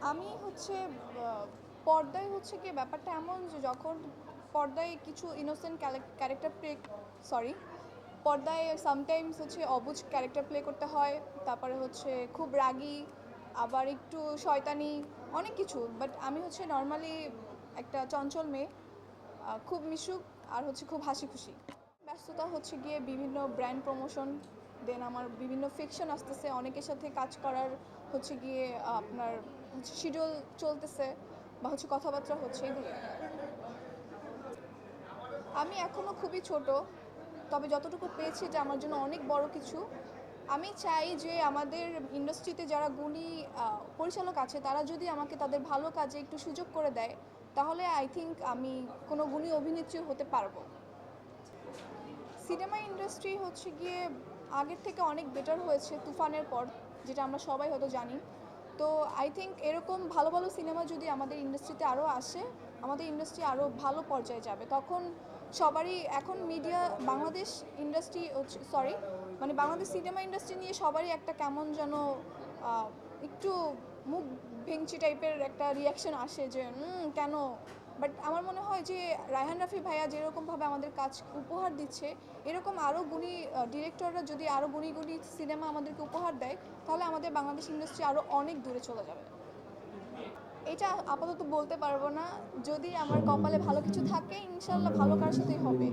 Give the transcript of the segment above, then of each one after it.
আমি হচ্ছে পর্দায় হচ্ছে কি ব্যাপারটা এমন যে যখন পর্দায় কিছু ইনোসেন্ট ক্যারেক্টার প্লে সরি পর্দায় সামটাইমস হচ্ছে অবুজ ক্যারেক্টার প্লে করতে হয়, তারপরে হচ্ছে খুব রাগী, আবার একটু শয়তানি, অনেক কিছু। বাট আমি হচ্ছে নর্মালি একটা চঞ্চল মেয়ে খুব মিশুক আর হচ্ছে খুব হাসি খুশি ব্যস্ততা হচ্ছে গিয়ে বিভিন্ন ব্র্যান্ড প্রমোশন দেন আমার বিভিন্ন ফিকশন আসতেছে, অনেকের সাথে কাজ করার হচ্ছে গিয়ে আপনার শিডিউল চলতেছে বা হচ্ছে কথাবার্তা হচ্ছে এগুলো। আমি এখনও খুবই ছোট, তবে যতটুকু পেয়েছি এটা আমার জন্য অনেক বড় কিছু। আমি চাই যে আমাদের ইন্ডাস্ট্রিতে যারা গুণী পরিচালক আছে, তারা যদি আমাকে তাদের ভালো কাজে একটু সুযোগ করে দেয়, তাহলে আই থিঙ্ক আমি কোনো গুণী অভিনেত্রী হতে পারব। সিনেমা ইন্ডাস্ট্রি হচ্ছে গিয়ে আগের থেকে অনেক বেটার হয়েছে তুফানের পর, যেটা আমরা সবাই হয়তো জানি। তো আই থিঙ্ক এরকম ভালো ভালো সিনেমা যদি আমাদের ইন্ডাস্ট্রিতে আরও আসে, আমাদের ইন্ডাস্ট্রি আরও ভালো পর্যায়ে যাবে। তখন সবারই, এখন মিডিয়া বাংলাদেশ ইন্ডাস্ট্রি সরি মানে বাংলাদেশ সিনেমা ইন্ডাস্ট্রি নিয়ে সবারই একটা কেমন যেন একটু মুখ ভেঙচি টাইপের একটা রিয়াকশন আসে যে কেন? বাট আমার মনে হয় যে, রায়হান রাফি ভাইয়া যেরকমভাবে আমাদের কাজ উপহার দিচ্ছে, এরকম আরও গুণী ডিরেক্টররা যদি আরও গুণী গুণী সিনেমা আমাদেরকে উপহার দেয়, তাহলে আমাদের বাংলাদেশ ইন্ডাস্ট্রি আরও অনেক দূরে চলে যাবে। এটা আপাতত বলতে পারব না। যদি আমার কপালে ভালো কিছু থাকে ইনশাল্লাহ ভালো কার সাথেই হবে।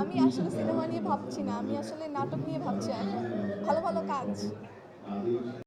আমি আসলে সিনেমা নিয়ে ভাবছি না, আমি আসলে নাটক নিয়ে ভাবছি ভালো ভালো কাজ।